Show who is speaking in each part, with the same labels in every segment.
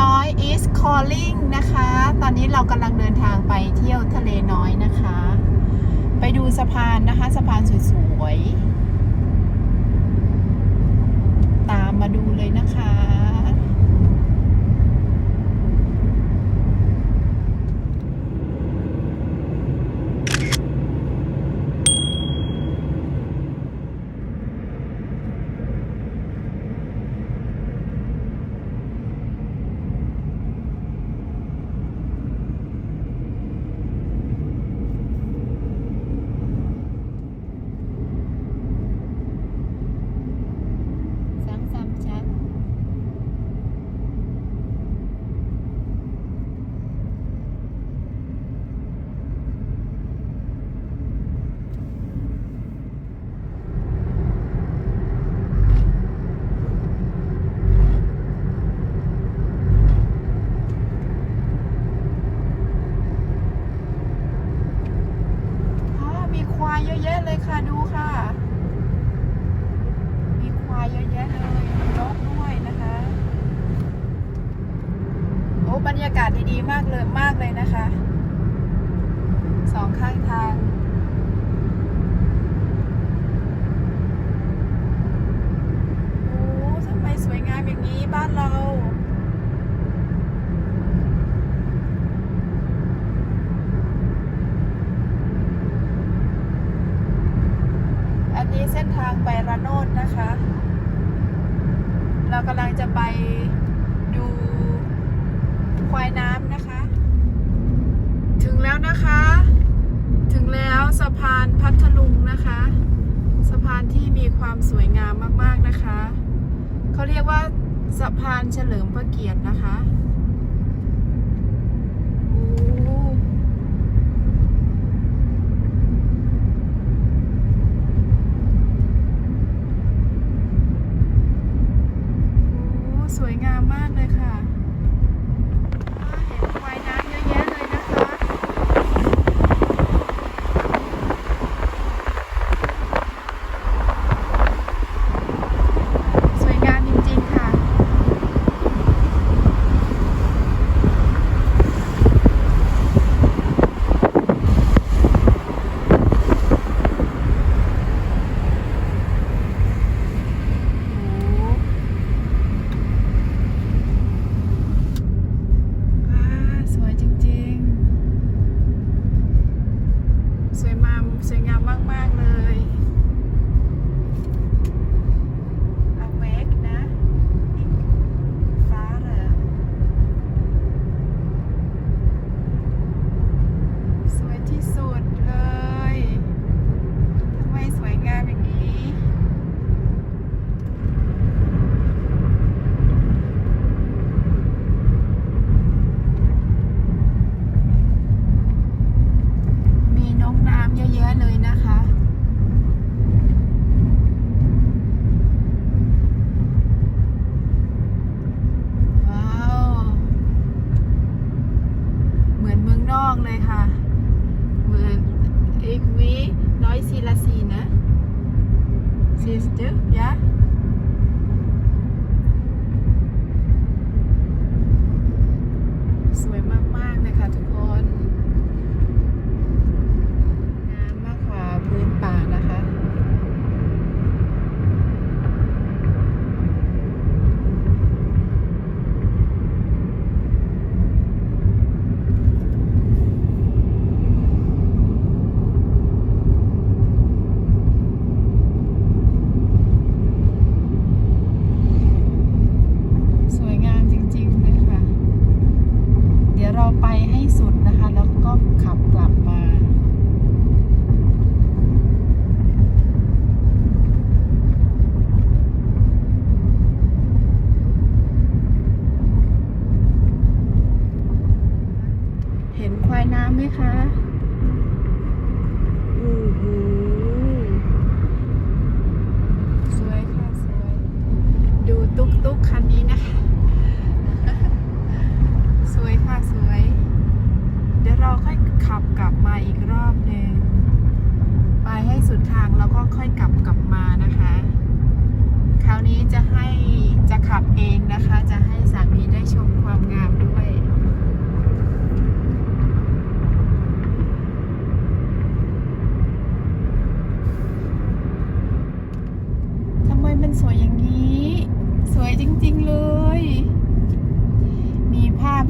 Speaker 1: น้อย is calling นะคะ ตอนนี้เรากำลังเดินทางไปเที่ยวทะเลน้อยนะคะ ไปดูสะพานนะคะ สะพานสวยๆ ตามมาดูเลยนะคะ ซ้ำซ้ำชัด อ๋อมีควายเยอะแยะเลยค่ะดูค่ะ มีควายเยอะแยะเลยมีนกด้วยนะคะ โอ้บรรยากาศดีๆมาก เลยมากเลยนะคะสองข้างทาง โอ้ทำไมสวยงามอย่างนี้บ้านเรา อันนี้เส้นทางไประโนดนะคะ เรากำลังจะไปดูควายน้ำนะคะ ถึงแล้วนะคะ ถึงแล้วสะพานพัทลุงนะคะ สะพานที่มีความสวยงามมากๆนะคะ เขาเรียกว่าสะพานเฉลิมพระเกียรตินะคะโอ้ ขับกลับมาอีกรอบหนึ่งไปให้สุดทางแล้วก็ค่อยกลับกลับมานะคะ คราวนี้จะให้จะขับเองนะคะ จะให้สามีได้ชมความงาม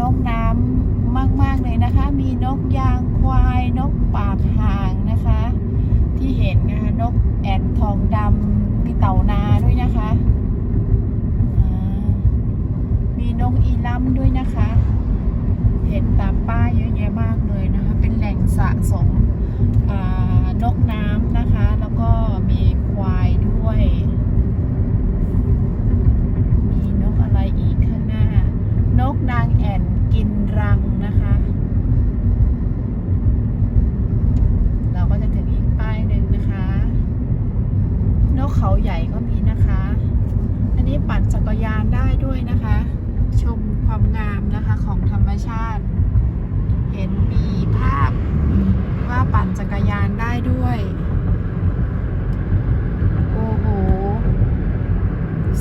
Speaker 1: นกน้ำมาก ๆ เลยนะคะ มีนกยางควาย นกปากห่างนะคะ ที่เห็นนะคะ นทองดำมีเต่านาด้วยนะคะ มีนกอีลัมด้วยนะคะ เห็นตามป้ายเยอะแยะมากเลยนะคะ เป็นแหล่งสะสมนกน้ำนะคะ แล้วก็มีควายด้วย มีนกอะไรอีกข้างหน้า นกนางแอ่นกินรังนะคะ เราก็จะถึงอีกป้ายหนึ่งนะคะ นก เขาใหญ่ก็มีนะคะ อันนี้ปั่นจักรยานได้ด้วยนะคะ ชมความงามนะคะของธรรมชาติ เห็นมีภาพว่าปั่นจักรยานได้ด้วย โอ้โห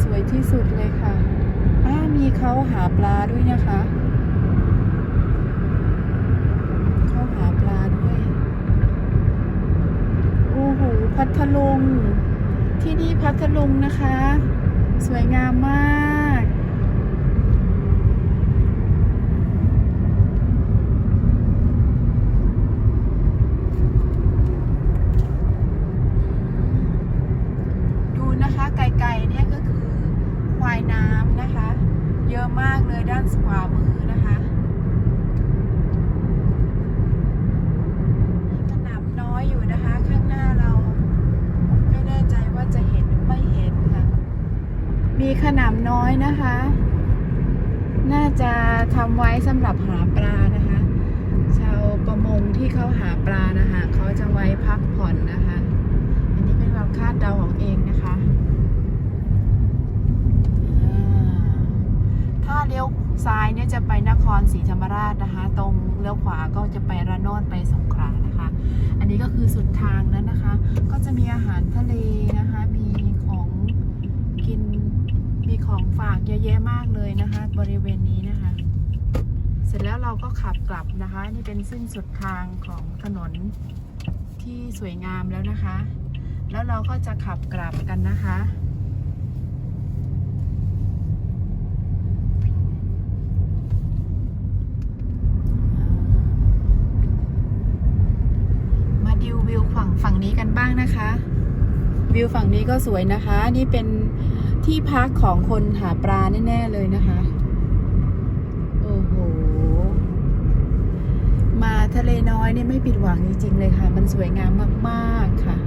Speaker 1: สวยที่สุดเลยค่ะอ้ามีเขาหาปลาด้วยนะคะ เขาหาปลาด้วย โอ้โห พัทลุง ที่นี่ พัทลุงนะคะ สวยงามมากดูนะคะไกลๆเนี่ยก็คือควายน้ำนะคะ เยอะมากเลยด้านขวามือนะคะมีขนำน้อยอยู่นะคะ ข้างหน้าเรา ไม่แน่ใจว่าจะเห็นหรือไม่เห็นค่ะ มี ขนำน้อยนะคะ น่าจะทำไว้สำหรับหาปลานะคะ ชาวประมงที่เขาหาปลานะคะเขาจะไว้พักผ่อนนะคะ อันนี้เป็นความคาดเดาของเองนะคะถ้าเลี้ยวซ้ายเนี่ยจะไปนครศรีธรรมราชนะคะ ตรงเลี้ยวขวาก็จะไประโนดไปสงขลานะคะ อันนี้ก็คือสุดทางแล้วนะคะ ก็จะมีอาหารทะเลนะคะมี มีของฝากเยอะแยะมากเลยนะคะ บริเวณนี้นะคะ เสร็จแล้วเราก็ขับกลับนะคะ นี่เป็นสิ้นสุดทางของถนนที่สวยงามแล้วนะคะ แล้วเราก็จะขับกลับกันนะคะมาดิววิวฝั่งฝั่งนี้กันบ้างนะคะ วิวฝั่งนี้ก็สวยนะคะ นี่เป็น ที่พักของคนหาปลาแน่ ๆ เลยนะคะ โอ้โห มาทะเลน้อยเนี่ยไม่ผิดหวังจริง ๆ เลยค่ะ มันสวยงามมากๆค่ะ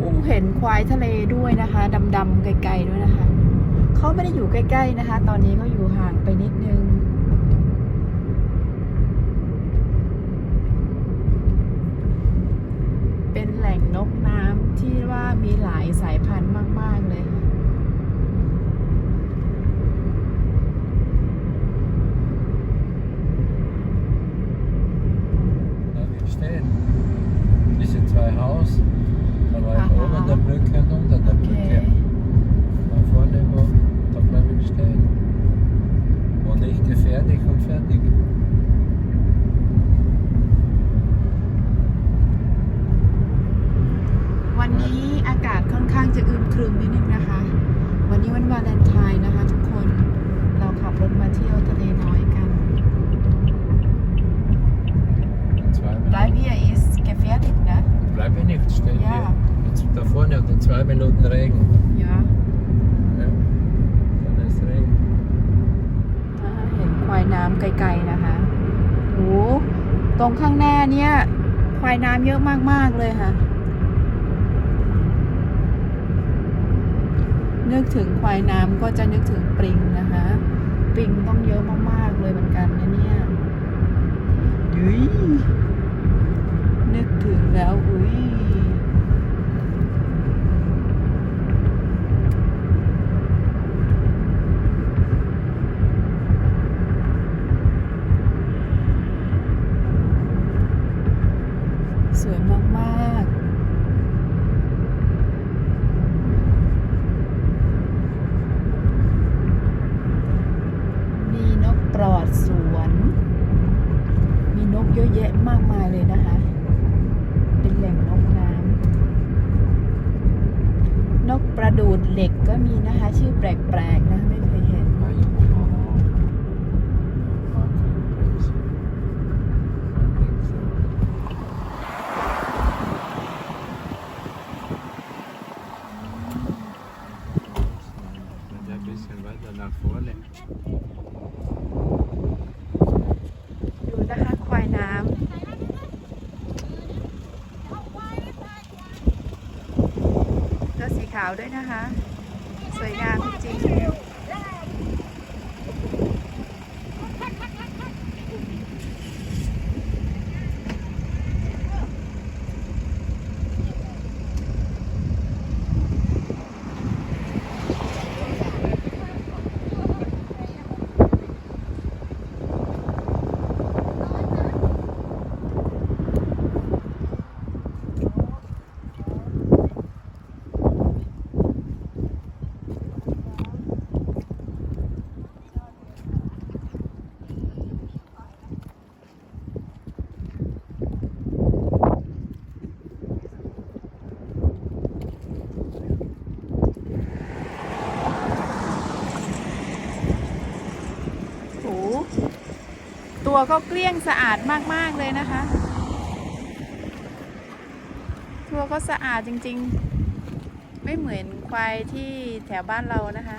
Speaker 1: อู้เห็นควายทะเลด้วยนะคะดำๆไกลๆด้วยนะคะ เขาไม่ได้อยู่ใกล้ ๆนะคะ ตอนนี้เขาอยู่ห่างไปนิดนึง เป็นแหล่งนกน้ำ ที่ว่ามีหลายสายพันธุ์มากๆ เลยค่ะ
Speaker 2: Da wir stehen. Diese zwei Haus, da war ich
Speaker 1: Aha.
Speaker 2: oben der Brücke und unter der
Speaker 1: โอเค
Speaker 2: Brücke. Da vorne, wo, da bleibe ich stehen. Wo nicht gefährlich und fertig.
Speaker 1: วันนี้อากาศค่อนข้างจะอึม ครึมนิดนึงนะคะ วันนี้วันวาเลนไทน์นะคะ ทุกคนเราขับรถมาเที่ยวทะเลน้อยกัน
Speaker 2: In zwei
Speaker 1: Bleib
Speaker 2: Minuten.
Speaker 1: hier ist gefährlich, ne?
Speaker 2: Bleibe nicht stehen
Speaker 1: Ja.
Speaker 2: hier. Jetzt, da vorne hat in zwei Minuten Regen.
Speaker 1: Ja.
Speaker 2: Ja. Dann ist Regen.
Speaker 1: อ่าเห็นควายน้ำไกลๆนะคะโอ้ตรงข้างหน้าเนี่ยควายน้ำเยอะมากๆเลยค่ะ นึก ถึงควายน้ำก็จะนึกถึงปริงนะคะ ปริงต้องเยอะมากๆ วก็เกลี้ยงสะอาดมากๆเลยนะคะ ตัวก็สะอาดจริงๆ ไม่เหมือนควายที่แถวบ้านเรานะคะ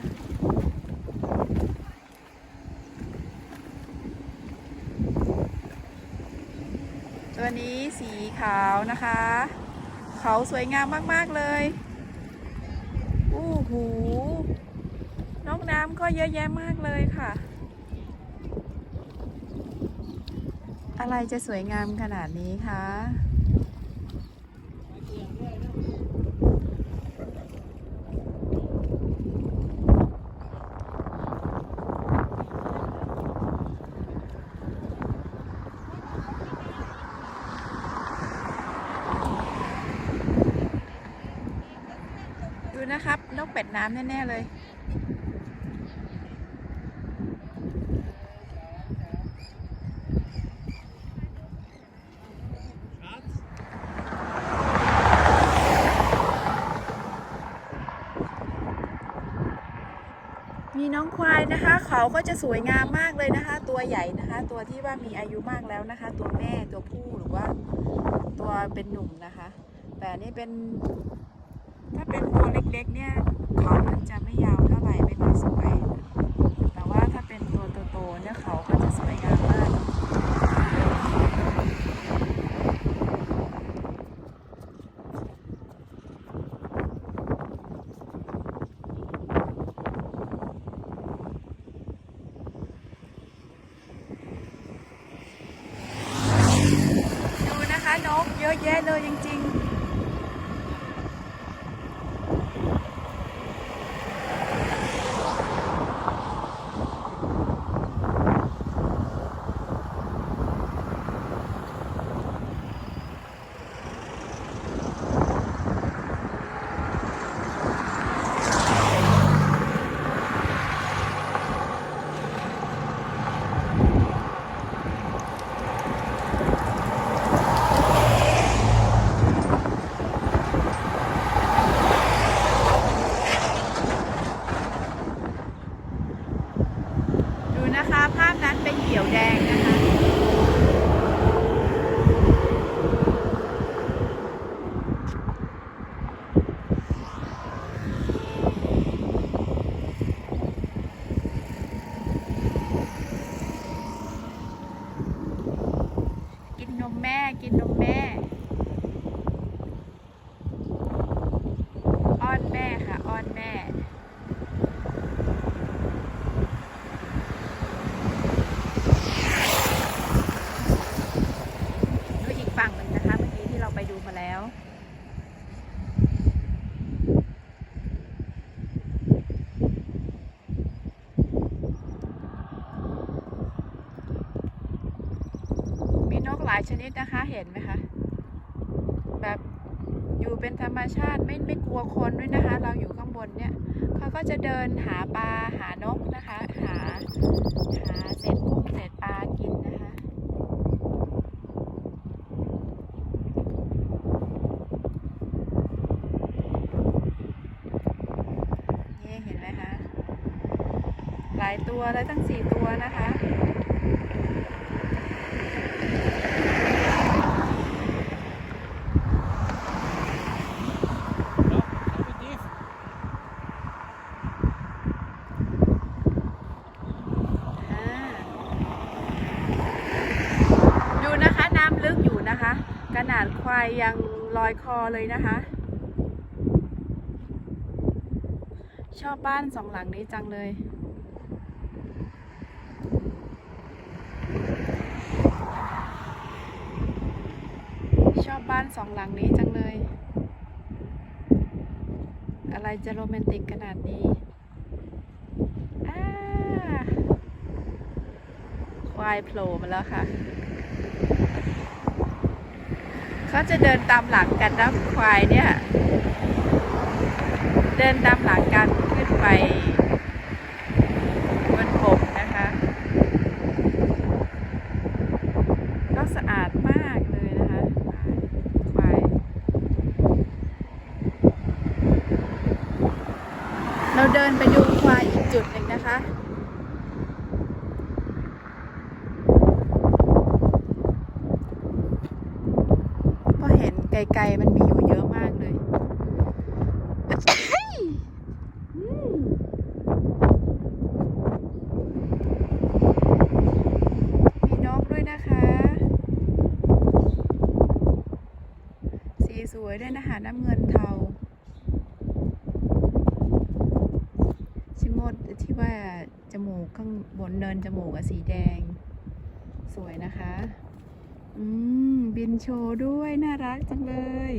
Speaker 1: ตัวนี้สีขาวนะคะ เขาสวยงามมากๆเลยอู้หูนกน้ำก็เยอะแยะมากเลยค่ะ อะไรจะสวยงามขนาดนี้คะดูนะครับนกเป็ดน้ำแน่ ๆ เลย มีน้องควายนะคะ เขาก็จะสวยงามมากเลยนะคะ ตัวใหญ่นะคะ ตัวที่ว่ามีอายุมากแล้วนะคะ ตัวแม่ตัวผู้หรือว่า ตัวเป็นหนุ่มนะคะ แต่นนี่เป็น ถ้าเป็นตัวเล็กๆเนี่ยเขามันจะไม่ยาวเท่าไหร่ไม่ค่อยสวย แต่ว่าถ้าเป็นตัวโตๆเนี่ยเขาก็จะสวยงามมาก ดูนะคะนกเยอะแยะเลยจริง ๆ ดูนะคะ ภาพนั้นเป็นเขียวแดงนะคะ กินนมแม่กินนมแม่ อ้อน แม่ค่ะ อ้อนแม่ ดูอีกฝั่งหนึ่งนะคะ เมื่อกี้ที่เราไปดูมาแล้วมีนกหลายชนิดนะคะ เห็นไหมคะ เป็นธรรมชาติไม่ไม่กลัวคนด้วยนะคะ เราอยู่ข้างบนเนี่ยเขาก็จะเดินหาปลาหานกนะคะ หาหาเศษกุ้งเศษปลากินนะคะนี่เห็นไหมคะหลายตัวเลยตั้งสี่ตัวนะคะ อ่าดูนะคะน้ำลึกอยู่นะคะ ขนาดควา ยยังลอยคอเลยนะคะ ชอบบ้านสองหลังนี้จังเลย ชอบบ้านสองหลังนี้จังเลย อะไรจะโรแมนติกขนาดนี้ควายโผล่มาแล้วค่ะ เขาจะเดินตามหลังกันนะควายเนี่ย เดินตามหลังกันขึ้นไปบนบกนะคะ ก็สะอาดมากเลยนะคะควาย เราเดินไปดูควายอีกจุดหนึ่งนะคะ ก็เห็น ไกลๆมันมีอยู่เยอะมากเลยมีนกด้วยนะคะ สีสวยด้วยนะคะน้ำเงินเทา ชิโมดที่ว่าจมูกข้างบนเนินจมูกอะสีแดง สวยนะคะ อืม บินโชว์ด้วย น่ารักจังเลย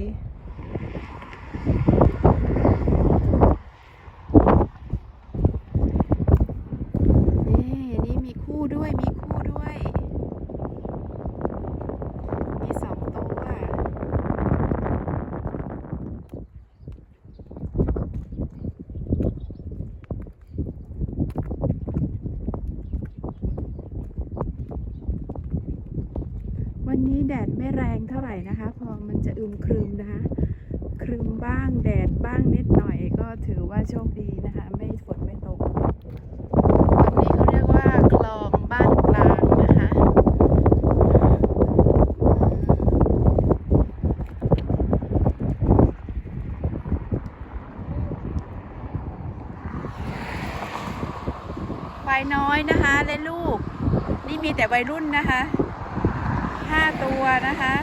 Speaker 1: นี่นี่มีคู่ด้วย มีคู่ด้วย มีสองตัว วันนี้ แดดไม่แรงเท่าไหร่นะคะ พอมันจะอึมครึมนะคะ ครึมบ้างแดดบ้างนิดหน่อยก็ถือว่าโชคดีนะคะ ไม่ฝนไม่ตกตรงนี้เขาเรียกว่าคลองบ้านกลางนะคะควายน้อยนะคะและลูก นี่มีแต่วัยรุ่นนะคะ ห้าตัวนะคะ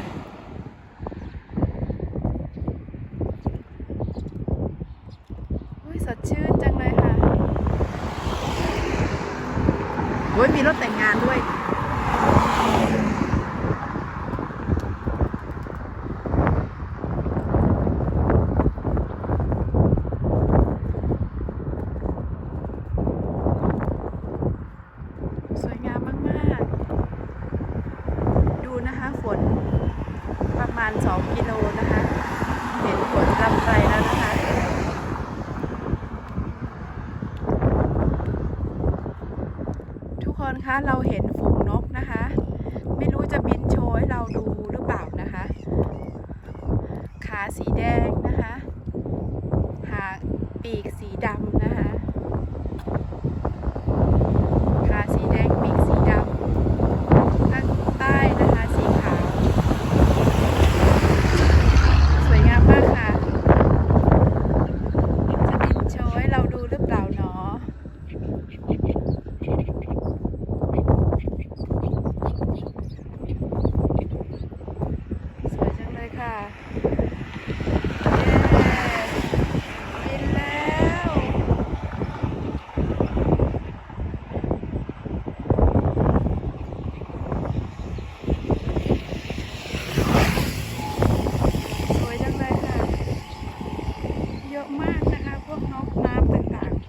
Speaker 1: อุ้ยสดชื่นจังเลยค่ะโอ้ยมีรถแต่งงานด้วย สวยงามมาก ๆ ดูนะคะฝนประมาณ 2 กิโลนะคะ เห็นฝนลำไรแล้วนะคะ คะ เราเห็นฝูงนกนะคะ ไม่รู้จะบินโชว์ให้เราดูหรือเปล่านะคะ ขาสีแดงนะคะ หางปีกสีดำนะคะ ขาสีแดงปีกสีดำข้างใต้นะคะสีขาว สวยงามมากค่ะ จะบินโชว์ให้เราดูหรือเปล่าเนาะสวยจังเลยค่ะ เย้บินแล้ว สวยจังเลยค่ะ เยอะมากนะคะ พวกนกน้ำต่างๆ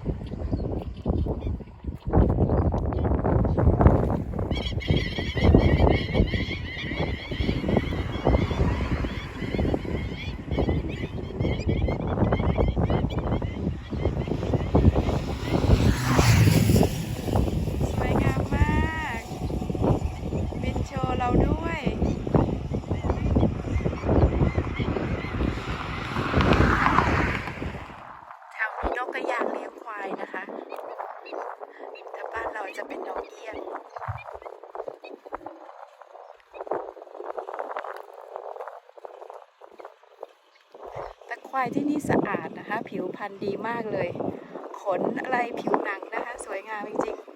Speaker 1: สวยงามมาก บินโชว์เราด้วย แถวนี้นกกระยางเลี้ยงควายนะคะ แต่บ้านเราจะเป็นนกเอี้ยง แต่ควายที่นี่สะอาดนะคะ ผิวพรรณดีมากเลย ขนอะไรผิวหนังนะคะ สวยงามจริงๆ